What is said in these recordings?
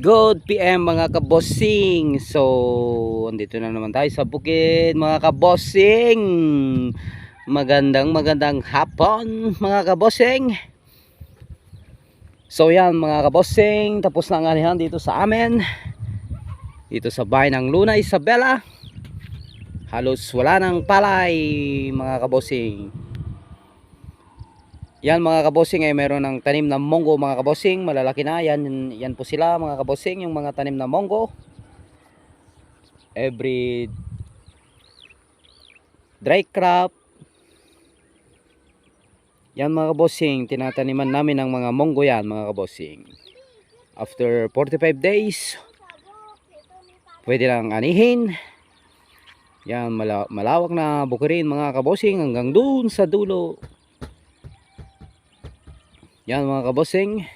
Good PM mga kabossing. So, andito na naman tayo sa bukid mga kabossing. Magandang magandang hapon mga kabossing. So yan mga kabossing, tapos na ang anihan dito sa amin. Dito sa bahay ng Luna Isabela. Halos wala nang palay mga kabossing. Yan mga kabosing ay meron ng tanim na monggo mga kabosing, malalaki na yan yan po sila mga kabosing yung mga tanim na monggo. Every dry crop. Yan mga kabosing, tinataniman namin ng mga monggo yan mga kabosing. After 45 days, pwede lang anihin. Yan mala- malawak na bukirin mga kabosing hanggang dun sa dulo. Yan mga kabosing.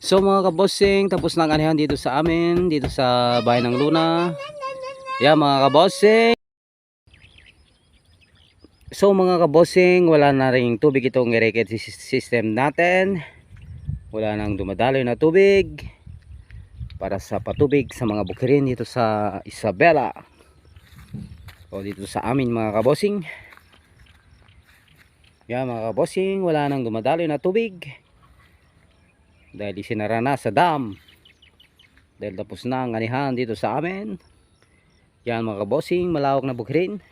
So mga kabosing, tapos na ang anihan dito sa amin, dito sa bahay ng Luna. Yan mga kabosing. So mga kabosing, wala na ring tubig itong irrigate system natin. Wala nang dumadaloy na tubig para sa patubig sa mga bukirin dito sa Isabela. O dito sa amin mga kabosing. Yan mga kabosing, wala nang dumadaloy na tubig. Dahil isinara na sa dam. Dahil tapos na ang anihan dito sa amin. Yan mga kabosing, malawak na bukirin.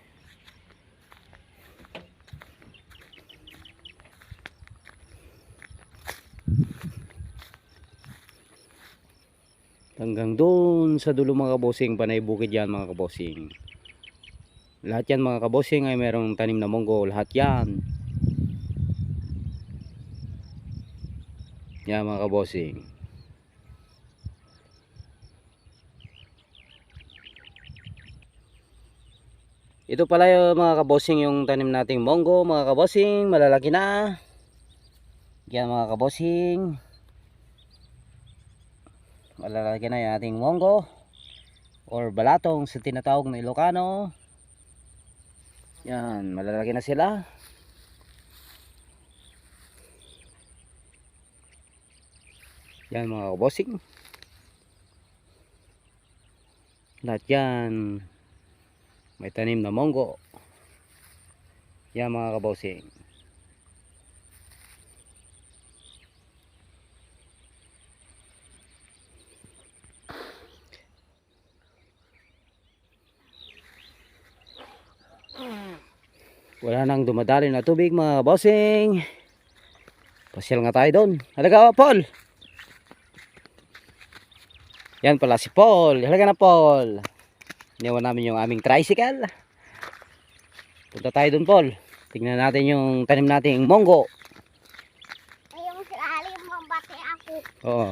Hanggang doon sa dulo mga kabosing, panay bukid yan mga kabosing. Lahat yan mga kabosing ay merong tanim na monggo, lahat yan. Yan mga kabosing. Ito pala yung mga kabosing yung tanim nating monggo mga kabosing. Malalaki na. Yan mga kabosing. Malalaki na yung ating monggo. Or balatong sa tinatawag na Ilocano. Yan, malalaki na sila. Yan mga kabosing. Lahat yan. May tanim na monggo. Yan mga kabosing. Wala nang dumadali na tubig mga bossing. Pasyal nga tayo doon. Halaga Paul. Yan pala si Paul. Halaga na Paul. Iniwan namin yung aming tricycle. Punta tayo doon Paul. Tingnan natin yung tanim nating monggo. Ayong lalim mabati ako. Oo.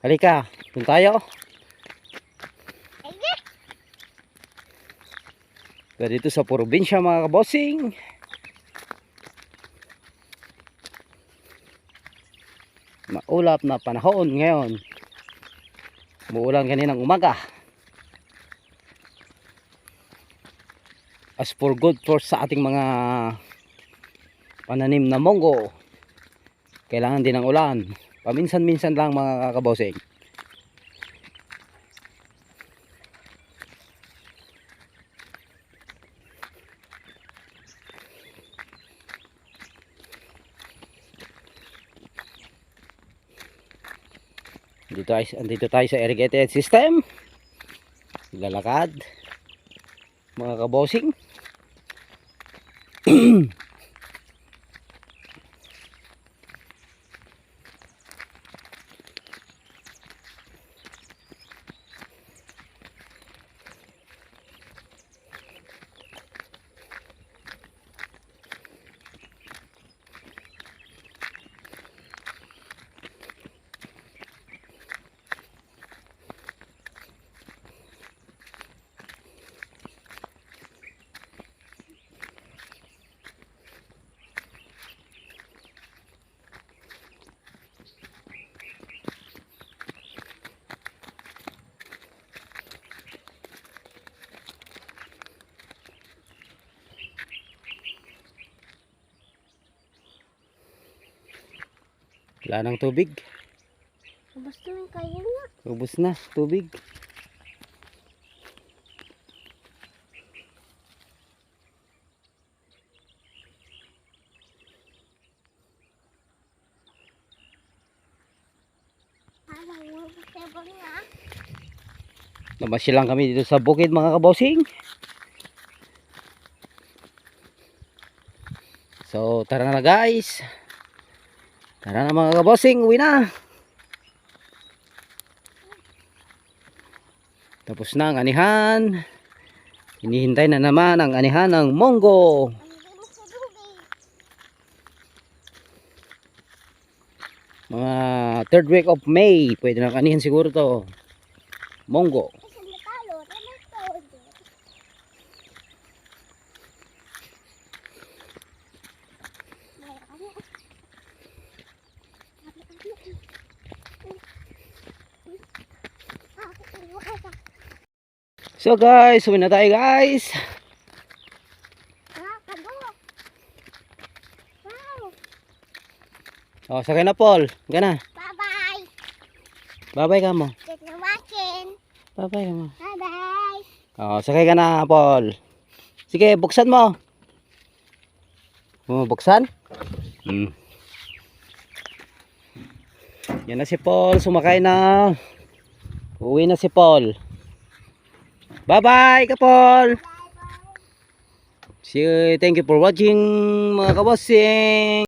Halika. Doon tayo. Sige. Dito sa probinsya mga kabosing. Maulap na panahon ngayon. Muulan kaninang umaga. As for good for sa ating mga pananim na monggo, kailangan din ng ulan. Paminsan-minsan lang mga kakabosing. Dito tayo, andito tayo sa irrigated system. Lalakad. Mga kabosing. Wala nang tubig. Basta yung kayo nga. Ubus na tubig. Nga. Namasyal lang kami dito sa bukid mga kabosing. So tara na guys. Tara na mga kabosing, uwi na. Tapos na ang anihan. Hinihintay na naman ang anihan ng monggo. Mga third week of May. Pwede na kanihin siguro to. Monggo. So guys, uwi na tayo guys. Ah, kago. Wow. O, sakay na Paul. Gana. Bye-bye. Bye-bye ka mo. Thanks for watching. Bye-bye ka mo. Bye-bye. O, sakay ka na Paul. Sige, buksan mo. Mo buksan? Hmm. Yan na si Paul, sumakay na. Uwi na si Paul. Bye-bye ka Paul. See you. Thank you for watching mga kabosing.